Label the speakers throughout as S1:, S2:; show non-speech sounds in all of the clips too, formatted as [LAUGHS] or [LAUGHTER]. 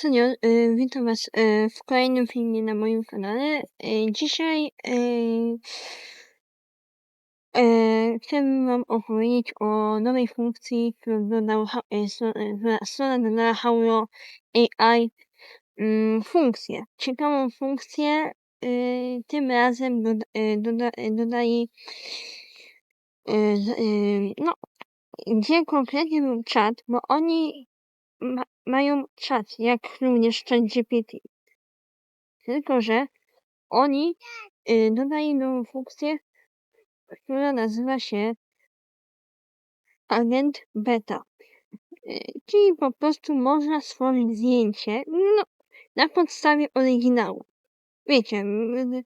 S1: Senior, y, witam Was y, w kolejnym filmie na moim kanale. Y, dzisiaj chciałbym Wam opowiedzieć o nowej funkcji, którą dodał, strona dodała Haulo AI mm, funkcję. Ciekawą funkcję, tym razem doda, doda, dodaje no, gdzie konkretnie był czat, bo oni mają czat, jak również ChatGPT. Tylko, że oni y, nową funkcję, która nazywa się Agent Beta. Y, czyli po prostu można stworzyć zdjęcie no, na podstawie oryginału. Wiecie, y,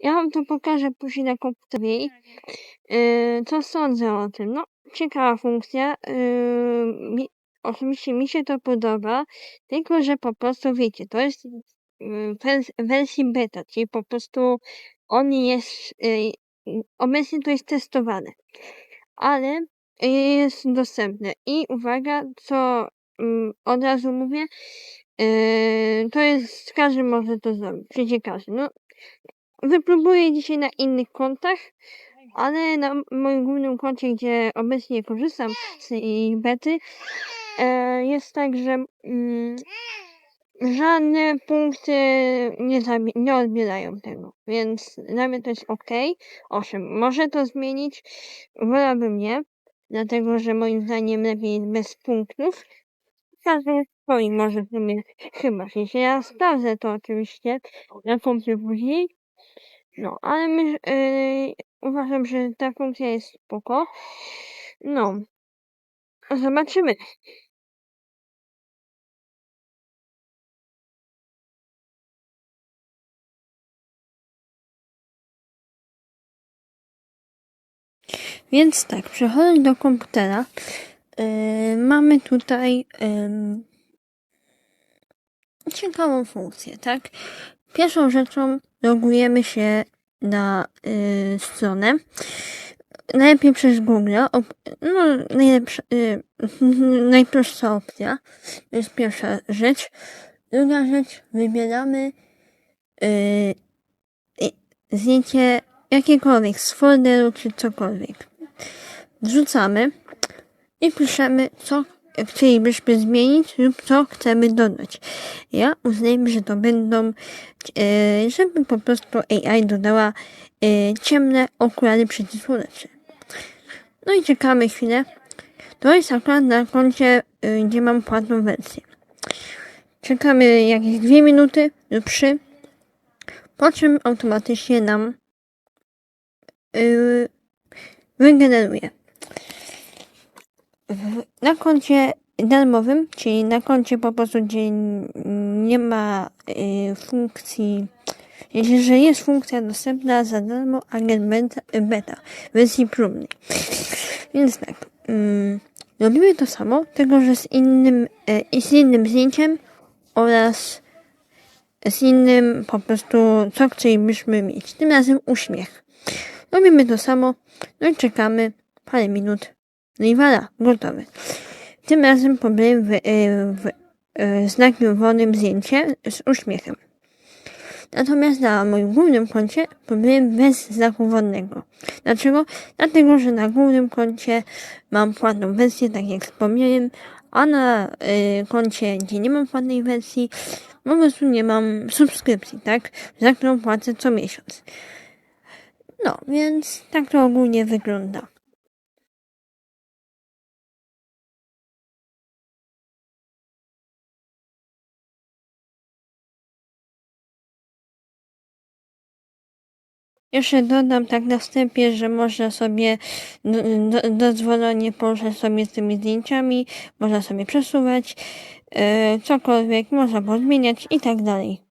S1: ja wam to pokażę później na komputerie. Y, co sądzę o tym? No, ciekawa funkcja. Y, oczywiście mi się to podoba, tylko że po prostu wiecie, to jest w wersji beta, czyli po prostu on jest, y, obecnie to jest testowane, ale jest dostępne. I uwaga, co mm, od razu mówię, y, to jest, każdy może to zrobić, przecież każdy. No, wypróbuję dzisiaj na innych kontach, ale na moim głównym koncie, gdzie obecnie korzystam z bety, jest tak, że mm, żadne punkty nie, nie odbierają tego, więc dla mnie to jest ok. Owszem, może to zmienić, wolałbym nie, dlatego że moim zdaniem lepiej bez punktów. Każdy swoi może sobie chyba, jeśli ja sprawdzę to oczywiście na funkcję później. No, ale my, yy, uważam, że ta funkcja jest spoko. No, zobaczymy. Więc tak, przechodząc do komputera, yy, mamy tutaj yy, ciekawą funkcję, tak? Pierwszą rzeczą logujemy się na yy, stronę. Najlepiej przez Google. No, najlepsza, yy, [LAUGHS] najprostsza opcja. To jest pierwsza rzecz. Druga rzecz, wybieramy yy, zdjęcie jakiekolwiek z folderu czy cokolwiek wrzucamy i piszemy, co chcielibyśmy zmienić lub co chcemy dodać. Ja uznajmy, że to będą, e, żeby po prostu AI dodała e, ciemne okulary przeciwsłoneczne. No i czekamy chwilę. To jest akurat na koncie, e, gdzie mam płatną wersję. Czekamy jakieś dwie minuty lub trzy, po czym automatycznie nam wygeneruje na koncie darmowym, czyli na koncie po prostu, gdzie nie ma y, funkcji, że jest funkcja dostępna za darmo agent beta, beta wersji próbnej. Więc tak, y, robimy to samo, tylko że z innym, y, z innym zdjęciem oraz z innym po prostu, co chcielibyśmy mieć. Tym razem uśmiech. Robimy to samo, no i czekamy parę minut no i voilà, gotowe. Tym razem pobrałem w, e, w, w e, znakiem wolnym zdjęcie z uśmiechem. Natomiast na moim głównym koncie pobrałem bez znaku wodnego. Dlaczego? Dlatego, że na głównym koncie mam płatną wersję, tak jak wspomniałem, a na y, koncie, gdzie nie mam płatnej wersji, po prostu nie mam subskrypcji, tak? Za którą płacę co miesiąc. No, więc tak to ogólnie wygląda. Jeszcze dodam tak na wstępie, że można sobie do, do, dozwolenie poruszać sobie z tymi zdjęciami, można sobie przesuwać, yy, cokolwiek, można pozmieniać i tak dalej.